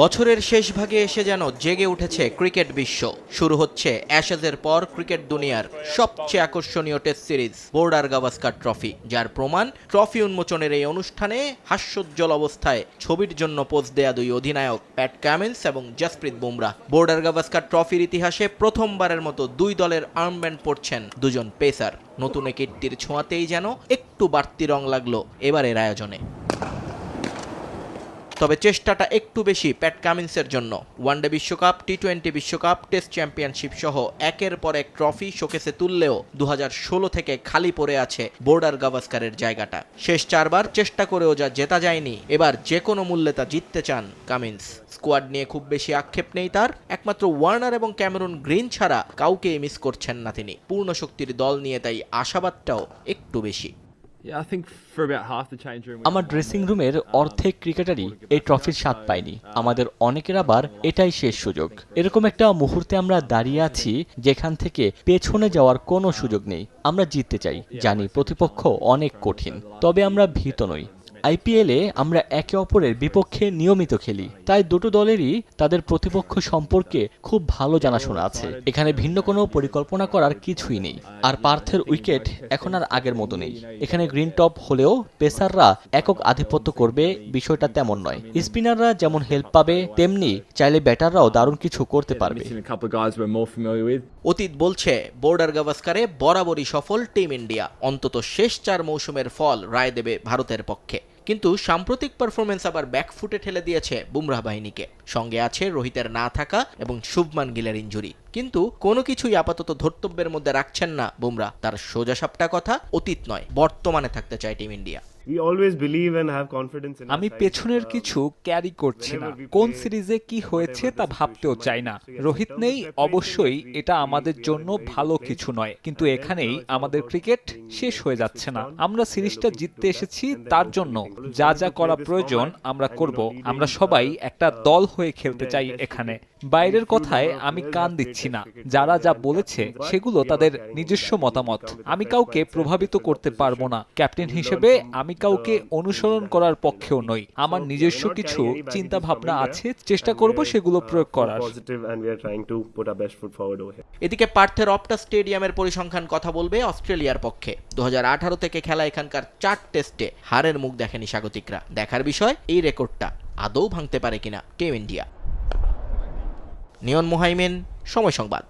বছরের শেষ ভাগে এসে যেন জেগে উঠেছে ক্রিকেট বিশ্ব। শুরু হচ্ছে অ্যাশেজের পর ক্রিকেট দুনিয়ার সবচেয়ে আকর্ষণীয় test series, Border Gavaskar trophy, যার প্রমাণ ট্রফি উন্মোচনের এই অনুষ্ঠানে হাস্যোজ্জ্বল অবস্থায় ছবির জন্য পোজ দেয়া দুই অধিনায়ক প্যাট ক্যামিন্স এবং জসপ্রীত বুমরাহ বোর্ডার গাভাস্কার ট্রফির ইতিহাসে প্রথমবারের মতো দুই দলের আর্মব্যান্ড পড়ছেন দুজন পেসার। নতুন কীর্তির ছোঁয়াতেই যেন একটু বাড়তি রং লাগল এবারের আয়োজনে। তবে চেষ্টাটা একটু বেশি প্যাট কামিন্সের জন্য। ওয়ানডে বিশ্বকাপ টি টোয়েন্টি বিশ্বকাপ, টেস্ট চ্যাম্পিয়নশিপ সহ একের পর এক ট্রফি শোকেসে তুললেও দু হাজার ষোলো থেকে খালি পড়ে আছে বোর্ডার গাভাস্কারের জায়গাটা। শেষ চারবার চেষ্টা করেও যা জেতা যায়নি, এবার যে কোনো মূল্যে তা জিততে চান কামিন্স। স্কোয়াড নিয়ে খুব বেশি আক্ষেপ নেই তার, একমাত্র ওয়ার্নার এবং ক্যামেরুন গ্রিন ছাড়া কাউকেই মিস করছেন না তিনি। পূর্ণ শক্তির দল নিয়ে তাই আশাবাদটাও একটু বেশি। আমার ড্রেসিং রুমের অর্ধেক ক্রিকেটারই এই ট্রফির স্বাদ পায়নি। আমাদের অনেকের আবার এটাই শেষ সুযোগ। এরকম একটা মুহূর্তে আমরা দাঁড়িয়ে আছি যেখান থেকে পেছনে যাওয়ার কোনো সুযোগ নেই। আমরা জিততে চাই জানি প্রতিপক্ষ অনেক কঠিন। তবে আমরা ভীত নই। আইপিএলে আমরা একে অপরের বিপক্ষে নিয়মিত খেলি। তাই দুটো দলেরই তাদের প্রতিপক্ষ সম্পর্কে খুব ভালো জানাশোনা আছে। এখানে ভিন্ন কোনো পরিকল্পনা করার কিছুই নেই। আর পার্থের উইকেট এখন আর আগের মতো নেই। এখানে গ্রিন টপ হলেও পেসাররা একক আধিপত্য করবে বিষয়টা তেমন নয়। স্পিনাররা যেমন হেল্প পাবে তেমনি চাইলে ব্যাটাররাও দারুণ কিছু করতে পারবে. অতীত বলছে বোর্ডার গাভাস্কারে বরাবরই সফল টিম ইন্ডিয়া। অন্তত শেষ চার মৌসুমের ফল রায় দেবে ভারতের পক্ষে। কিন্তু সাম্প্রতিক পারফরমেন্স আবার ব্যাকফুটে ঠেলে দিয়েছে বুমরাহ বাহিনীকে। সঙ্গে আছে রোহিতের না থাকা এবং শুভমান গিলের ইঞ্জুরি কিন্তু কোনো কিছুই আপাতত ধর্তব্যের মধ্যে রাখছেন না বুমরা তার সোজাসাপটা কথা অতীত নয়, বর্তমানে থাকতে চায় টিম ইন্ডিয়া আমি পেছনের কিছু ক্যারি করছি না। কোন সিরিজে কি হয়েছে তা ভাবতেও চাই না। রোহিত নেই অবশ্যই এটা আমাদের জন্য ভালো কিছু নয়। কিন্তু এখানেই আমাদের ক্রিকেট শেষ হয়ে যাচ্ছে না। আমরা সিরিজটা জিততে এসেছি তার জন্য। যা যা করা প্রয়োজন আমরা করব। আমরা সবাই একটা দল হয়ে খেলতে চাই এখানে। বাইরের কথায় আমি কান দিচ্ছি না। যারা যা বলেছে সেগুলো তাদের নিজস্ব মতামত। আমি কাউকে প্রভাবিত করতে পারব না ক্যাপ্টেন হিসেবে আমি কাউকে অনুসরণ করার পক্ষেও নই। আমার নিজস্ব কিছু চিন্তা ভাবনা আছে, চেষ্টা করব সেগুলো প্রয়োগ করার. এদিকে পার্থের অপটা স্টেডিয়ামের পরিসংখ্যান কথা বলবে অস্ট্রেলিয়ার পক্ষে। দু হাজার আঠারো থেকে খেলা এখানকার চার টেস্টে হারের মুখ দেখেনি স্বাগতিকরা। দেখার বিষয়, এই রেকর্ডটা আদৌ ভাঙতে পারে কিনা, টিম ইন্ডিয়া। নিয়ন মোহাইমেন, সময় সংবাদ।